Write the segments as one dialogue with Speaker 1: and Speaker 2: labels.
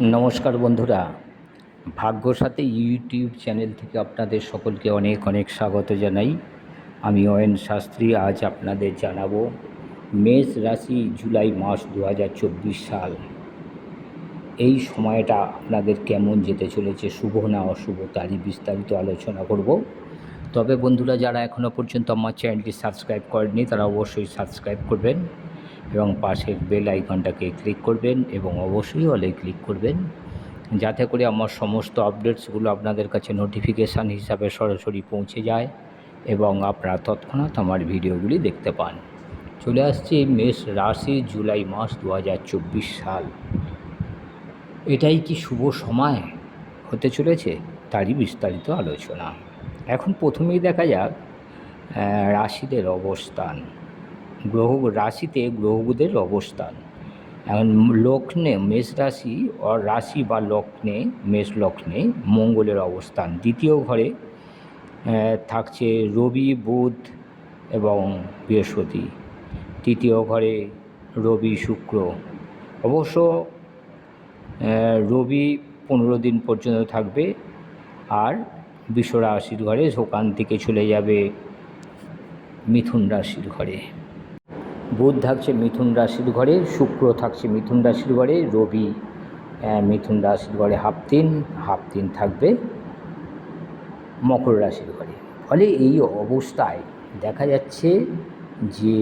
Speaker 1: নমস্কার বন্ধুরা। ভাগ্য সাথে ইউটিউব চ্যানেল থেকে আপনাদের সকলকে অনেক অনেক স্বাগত জানাই। আমি অয়ন শাস্ত্রী, আজ আপনাদের জানাব মেষ রাশি জুলাই মাস দু হাজার চব্বিশ সাল। এই সময়টা আপনাদের কেমন যেতে চলেছে, শুভ না অশুভ তারই বিস্তারিত আলোচনা করব। তবে বন্ধুরা, যারা এখনও পর্যন্ত আমার চ্যানেলটি সাবস্ক্রাইব করেননি, তারা অবশ্যই সাবস্ক্রাইব করবেন। এবং পাশের বেল আইকনটাকে ক্লিক করবেন এবং অবশ্যই অলে ক্লিক করবেন। যাতে করে আমার সমস্ত আপডেটসগুলো আপনাদের কাছে নোটিফিকেশান হিসাবে সরাসরি পৌঁছে যায় এবং আপনারা তৎক্ষণাৎ আমার ভিডিওগুলি দেখতে পান। চলে আসছে মেষ রাশি, জুলাই মাস দু হাজার চব্বিশ সাল। এটাই কি শুভ সময় হতে চলেছে? তারই বিস্তারিত আলোচনা। এখন প্রথমেই দেখা যাক রাশিদের অবস্থান। গ্রহ রাশিতে গ্রহদের অবস্থান। এখন লগ্নে মেষ রাশি রাশি বা লগ্নে, মেষ লগ্নে মঙ্গলের অবস্থান। দ্বিতীয় ঘরে থাকছে রবি, বুধ এবং বৃহস্পতি। তৃতীয় ঘরে রবি, শুক্র। অবশ্য রবি পনেরো দিন পর্যন্ত থাকবে আর বিশ্ব রাশির ঘরে ওখান থেকে চলে যাবে মিথুন রাশির ঘরে। বুধ থাকছে মিথুন রাশির ঘরে, শুক্র থাকছে মিথুন রাশির ঘরে, রবি মিথুন রাশির ঘরে হাফ দিন হাফ দিন থাকবে মকর রাশির ঘরে। ফলে এই অবস্থায় দেখা যাচ্ছে যে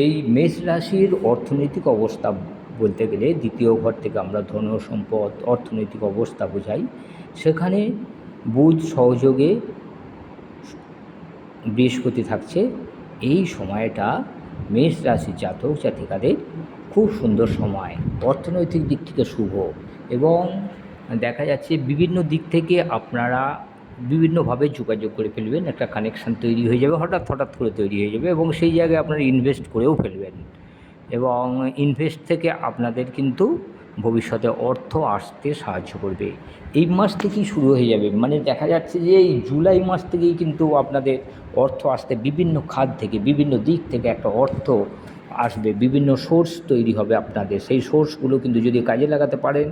Speaker 1: এই মেষ রাশির অর্থনৈতিক অবস্থা বলতে গেলে দ্বিতীয় ঘর থেকে আমরা ধন সম্পদ, অর্থনৈতিক অবস্থা বোঝাই। সেখানে বুধ সহযোগে বৃহস্পতি থাকছে, এই সময়টা মেষ রাশির জাতক জাতিকাদের খুব সুন্দর সময়। অর্থনৈতিক দিক থেকে শুভ এবং দেখা যাচ্ছে বিভিন্ন দিক থেকে আপনারা বিভিন্নভাবে যোগাযোগ করে ফেলবেন, একটা কানেকশান তৈরি হয়ে যাবে, হঠাৎ হঠাৎ করে তৈরি হয়ে যাবে এবং সেই জায়গায় আপনারা ইনভেস্ট করেও ফেলবেন। এবং ইনভেস্ট থেকে আপনাদের কিন্তু ভবিষ্যতে অর্থ আসতে সাহায্য করবে। এই মাস থেকেই শুরু হয়ে যাবে। মানে দেখা যাচ্ছে যে এই জুলাই মাস থেকেই কিন্তু আপনাদের অর্থ আসতে বিভিন্ন খাত থেকে, বিভিন্ন দিক থেকে একটা অর্থ আসবে, বিভিন্ন সোর্স তৈরি হবে আপনাদের। সেই সোর্সগুলো কিন্তু যদি কাজে লাগাতে পারেন,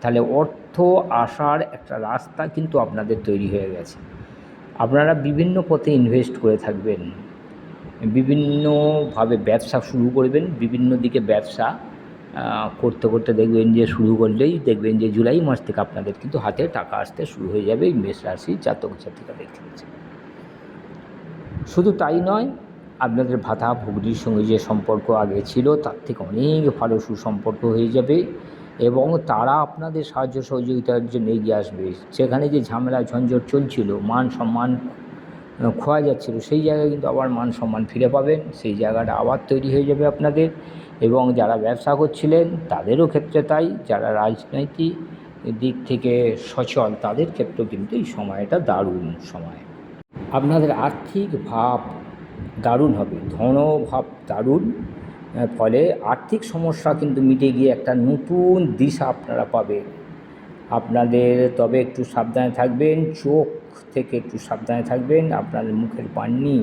Speaker 1: তাহলে অর্থ আসার একটা রাস্তা কিন্তু আপনাদের তৈরি হয়ে গেছে। আপনারা বিভিন্ন পথে ইনভেস্ট করে থাকবেন। বিভিন্নভাবে ব্যবসা শুরু করবেন, বিভিন্ন দিকে ব্যবসা করতে করতে দেখবেন যে শুরু করলেই দেখবেন যে জুলাই মাস থেকে আপনাদের কিন্তু হাতে টাকা আসতে শুরু হয়ে যাবে মেষ রাশি জাতক জাতিকাদের ক্ষেত্রে শুধু তাই নয়, আপনাদের ভাতা ভুগলির সঙ্গে যে সম্পর্ক আগে ছিল, তার থেকে অনেক ভালো সুসম্পর্ক হয়ে যাবে এবং তারা আপনাদের সাহায্য সহযোগিতার জন্য এগিয়ে আসবে। সেখানে যে ঝামেলা, ঝঞ্ঝট চলছিল, মান সম্মান খোয়া যাচ্ছিল, সেই জায়গায় কিন্তু আবার মান সম্মান ফিরে পাবেন, সেই জায়গাটা আবার তৈরি হয়ে যাবে আপনাদের। এবং যারা ব্যবসা করছিলেন তাদেরও ক্ষেত্রে তাই, যারা রাজনৈতিক দিক থেকে সচল তাদের ক্ষেত্রেও কিন্তু এই সময়টা দারুণ সময়। আপনাদের আর্থিক ভাব দারুণ হবে ধনভাব দারুণ ফলে আর্থিক সমস্যা কিন্তু মিটে গিয়ে একটা নতুন দিশা আপনারা পাবেন। আপনাদের তবে একটু সাবধানে থাকবেন, চোখ থেকে একটু সাবধানে থাকবেন, আপনাদের মুখের পান্নি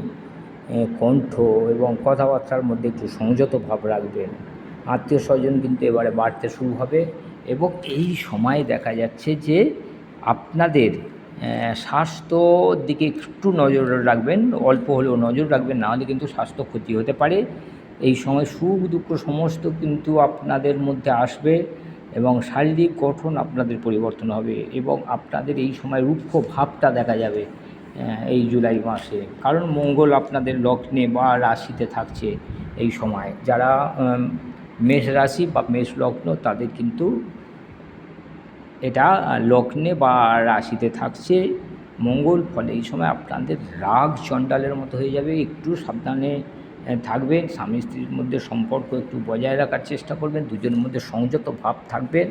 Speaker 1: কণ্ঠ এবং কথাবার্তার মধ্যে একটু সংযত ভাব রাখবেন। আত্মীয় স্বজন কিন্তু এবারে বাড়তে শুরু হবে এবং এই সময় দেখা যাচ্ছে যে আপনাদের স্বাস্থ্যর দিকে একটু নজর রাখবেন, অল্প হলেও নজর রাখবেন, না হলে কিন্তু স্বাস্থ্য ক্ষতি হতে পারে। এই সময় সুখ দুঃখ সমস্ত কিন্তু আপনাদের মধ্যে আসবে এবং শারীরিক গঠন আপনাদের পরিবর্তন হবে এবং আপনাদের এই সময় রুক্ষ ভাবটা দেখা যাবে। এই জুলাই মাসে। কারণ মঙ্গল আপনাদের লগ্নে বা রাশিতে থাকছে এই সময়। যারা মেষ রাশি বা মেষ লগ্ন, তাদের কিন্তু এটা লগ্নে বা রাশিতে থাকছে। মঙ্গল ফলে এই সময় আপনাদের রাগ চণ্ডালের মতো হয়ে যাবে। একটু সাবধানে থাকবেন। স্বামী স্ত্রীর মধ্যে সম্পর্ক একটু বজায় রাখার চেষ্টা করবেন। দুজনের মধ্যে সংযত ভাব থাকবেন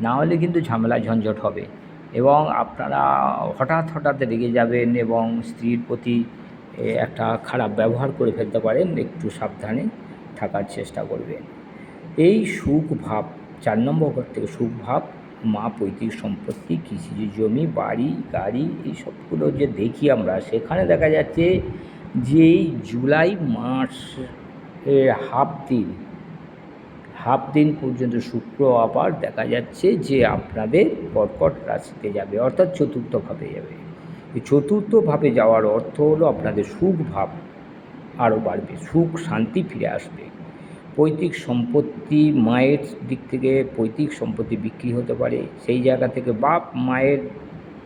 Speaker 1: না হলে কিন্তু ঝামেলা ঝঞ্ঝট হবে। এবং আপনারা হঠাৎ হঠাৎ রেগে যাবেন এবং স্ত্রীর প্রতি একটা খারাপ ব্যবহার করে ফেলতে পারেন, একটু সাবধানে থাকার চেষ্টা করবেন। এই সুখ ভাব, চার নম্বর ঘর থেকে সুখ ভাব, মা পৈতৃক সম্পত্তি কৃষিজ জমি, বাড়ি, গাড়ি, এই সবগুলো যে দেখি আমরা, সেখানে দেখা যাচ্ছে যে এই জুলাই মাস হাফ দিন হাফ দিন পর্যন্ত শুক্র আবার দেখা যাচ্ছে যে আপনাদের কর্কট রাশিতে যাবে, অর্থাৎ চতুর্থভাবে যাবে। এই চতুর্থভাবে যাওয়ার অর্থ হলো আপনাদের সুখ ভাব আরও বাড়বে, সুখ শান্তি ফিরে আসবে। পৈতৃক সম্পত্তি মায়ের দিক থেকে পৈতৃক সম্পত্তি বিক্রি হতে পারে, সেই জায়গা থেকে বাপ মায়ের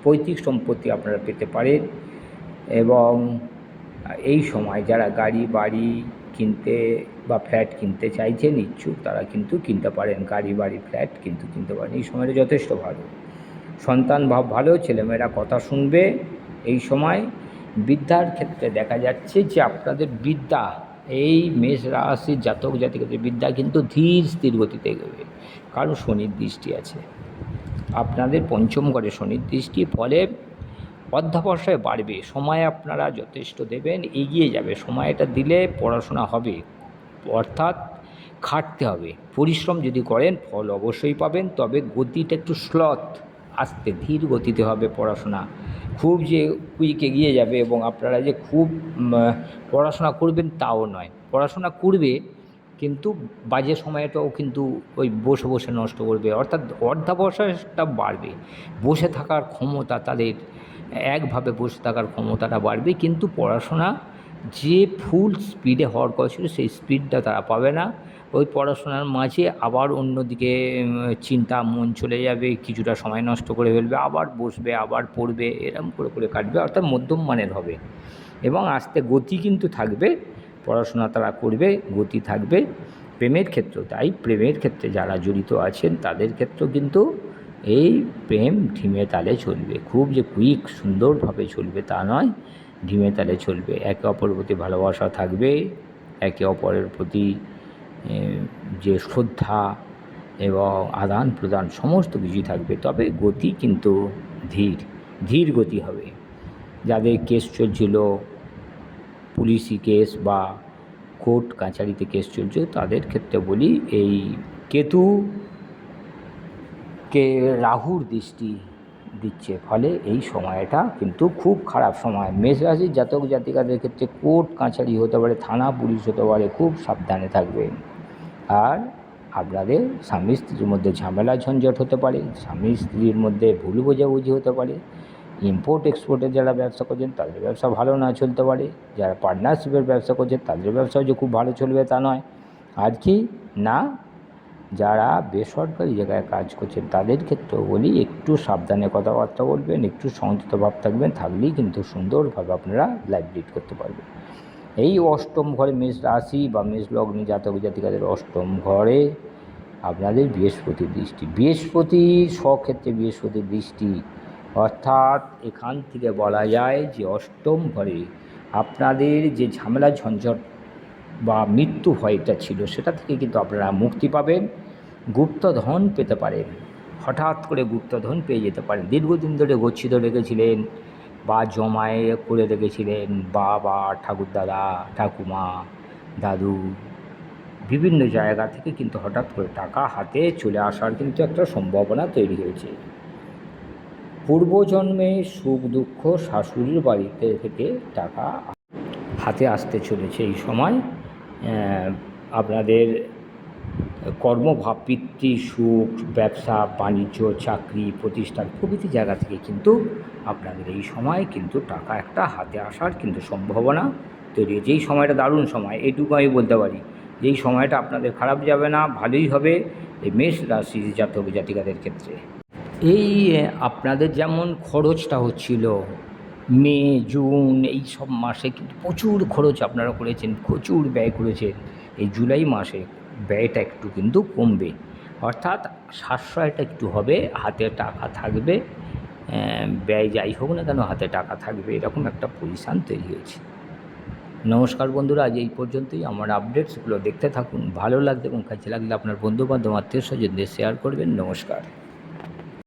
Speaker 1: পৈতৃক সম্পত্তি আপনারা পেতে পারেন। এবং এই সময় যারা গাড়ি, বাড়ি কিনতে বা ফ্ল্যাট কিনতে চাইছেন ইচ্ছুক তারা কিন্তু কিনতে পারেন। গাড়ি, বাড়ি, ফ্ল্যাট কিন্তু কিনতে পারেন। এই সময়টা যথেষ্ট ভালো। সন্তান ভাব ভালো, ছেলেমেয়েরা কথা শুনবে। এই সময় বিদ্যার ক্ষেত্রে দেখা যাচ্ছে যে আপনাদের বিদ্যা, এই মেষ রাশির জাতক জাতিকাদের বিদ্যা কিন্তু ধীর, স্থির গতিতে এগোবে। কারণ শনির দৃষ্টি আছে। আপনাদের পঞ্চম ঘরে শনির দৃষ্টি, ফলে অধ্যাবসায় বাড়বে। সময় আপনারা যথেষ্ট দেবেন, এগিয়ে যাবে। সময়টা দিলে পড়াশোনা হবে। অর্থাৎ খাটতে হবে। পরিশ্রম যদি করেন, ফল অবশ্যই পাবেন, তবে গতিটা একটু স্লথ আস্তে ধীর গতিতে হবে পড়াশোনা। খুব যে কুইক এগিয়ে যাবে এবং আপনারা যে খুব পড়াশোনা করবেন তাও নয়। পড়াশোনা করবে, কিন্তু বাজে সময়টাও কিন্তু ওই বসে বসে নষ্ট করবে। অর্থাৎ অর্ধাবসায়টা বাড়বে। বসে থাকার ক্ষমতা তাদের একভাবে বসে থাকার ক্ষমতাটা বাড়বে, কিন্তু পড়াশোনা যে ফুল স্পিডে হওয়ার কথা ছিল সেই স্পিডটা তারা পাবে না। ওই পড়াশোনার মাঝে আবার অন্যদিকে চিন্তা, মন চলে যাবে, কিছুটা সময় নষ্ট করে ফেলবে, আবার বসবে, আবার পড়বে, এরম করে করে কাটবে, অর্থাৎ মধ্যম মানের হবে। এবং আস্তে গতি কিন্তু থাকবে, পড়াশোনা তারা করবে, গতি থাকবে প্রেমের ক্ষেত্র। তাই প্রেমের ক্ষেত্রে যারা জড়িত আছেন, তাদের ক্ষেত্রেও কিন্তু এই প্রেম ঢিমে তালে চলবে। খুব যে কুইক, সুন্দরভাবে চলবে তা নয়, ঢিমে তালে চলবে। একে অপরের প্রতি ভালোবাসা থাকবে, একে অপরের প্রতি যে শ্রদ্ধা এবং আদান প্রদান সমস্ত কিছুই থাকবে। তবে গতি কিন্তু ধীর ধীর গতি হবে। যাদের কেস চলছিল, পুলিশি কেস বা কোর্ট কাছারিতে কেস চলছে তাদের ক্ষেত্রে বলি এই কেতু কে রাহুর দৃষ্টি দিচ্ছে, ফলে এই সময়টা কিন্তু খুব খারাপ সময়। মেষ রাশির জাতক জাতিকাদের ক্ষেত্রে কোর্ট কাছারি হতে পারে, থানা পুলিশ হতে পারে, খুব সাবধানে থাকবেন আর আপনাদের স্বামী স্ত্রীর মধ্যে ঝামেলা ঝঞ্ঝট হতে পারে, স্বামী স্ত্রীর মধ্যে ভুল বোঝাবুঝি হতে পারে। ইম্পোর্ট এক্সপোর্টের যারা ব্যবসা করছেন, তাদের ব্যবসা ভালো না চলতে পারে। যারা পার্টনারশিপের ব্যবসা করছে তাদের ব্যবসাও যে খুব ভালো চলবে তা নয়। আর কি? না যারা বেসরকারি জায়গায় কাজ করছেন, তাদের ক্ষেত্রেও বলি, একটু সাবধানে কথাবার্তা বলবেন, একটু সংযত ভাব থাকবেন, থাকলেই কিন্তু সুন্দরভাবে আপনারা লাইফ লিড করতে পারবেন। এই অষ্টম ঘরে মেষ রাশি বা মেষ লগ্ন জাতক জাতিকাদের অষ্টম ঘরে আপনাদের বৃহস্পতির দৃষ্টি। বৃহস্পতি স্বক্ষেত্রে বৃহস্পতির দৃষ্টি, অর্থাৎ এখান থেকে বলা যায় যে অষ্টম ঘরে আপনাদের যে ঝামেলা, ঝঞ্ঝট বা মৃত্যু ভয়টা ছিল, সেটা থেকে কিন্তু আপনারা মুক্তি পাবেন। গুপ্তধন পেতে পারেন। হঠাৎ করে গুপ্তধন পেয়ে যেতে পারেন। দীর্ঘদিন ধরে গচ্ছিত রেখেছিলেন বা জমায়ে করে রেখেছিলেন বাবা, ঠাকুরদাদা, ঠাকুমা, দাদু, বিভিন্ন জায়গা থেকে কিন্তু হঠাৎ করে টাকা হাতে চলে আসার কিন্তু একটা সম্ভাবনা তৈরি হয়েছে। পূর্বজন্মে সুখ দুঃখ শাশুড়ির বাড়িতে থেকে টাকা হাতে আসতে চলেছে। এই সময় আপনাদের কর্মভাব পিতৃ সুখ, ব্যবসা, বাণিজ্য, চাকরি, প্রতিষ্ঠান প্রভৃতি জায়গা থেকে কিন্তু আপনাদের এই সময় কিন্তু টাকা একটা হাতে আসার কিন্তু সম্ভাবনা তৈরি এই সময়টা দারুণ সময়, এইটুকু আমি বলতে পারি। এই সময়টা আপনাদের খারাপ যাবে না, ভালোই হবে এই মেষ রাশি জাতক জাতিকাদের ক্ষেত্রে। এই আপনাদের যেমন খরচটা হচ্ছিল, মে, জুন এই সব মাসে কিন্তু প্রচুর খরচ আপনারা করেছেন, প্রচুর ব্যয় করেছেন। এই জুলাই মাসে ব্যয়টা একটু কিন্তু কমবে। অর্থাৎ সাশ্রয়টা একটু হবে, হাতে টাকা থাকবে ব্যয় যাই হোক না কেন হাতে টাকা থাকবে, এরকম একটা পজিশান তৈরি হয়েছে। নমস্কার বন্ধুরা, আজ এই পর্যন্তই। আমার আপডেটসগুলো দেখতে থাকুন, ভালো লাগবে এবং কাজে লাগলে আপনার বন্ধুবান্ধব আত্মীয় স্বজনদের শেয়ার করবেন। নমস্কার।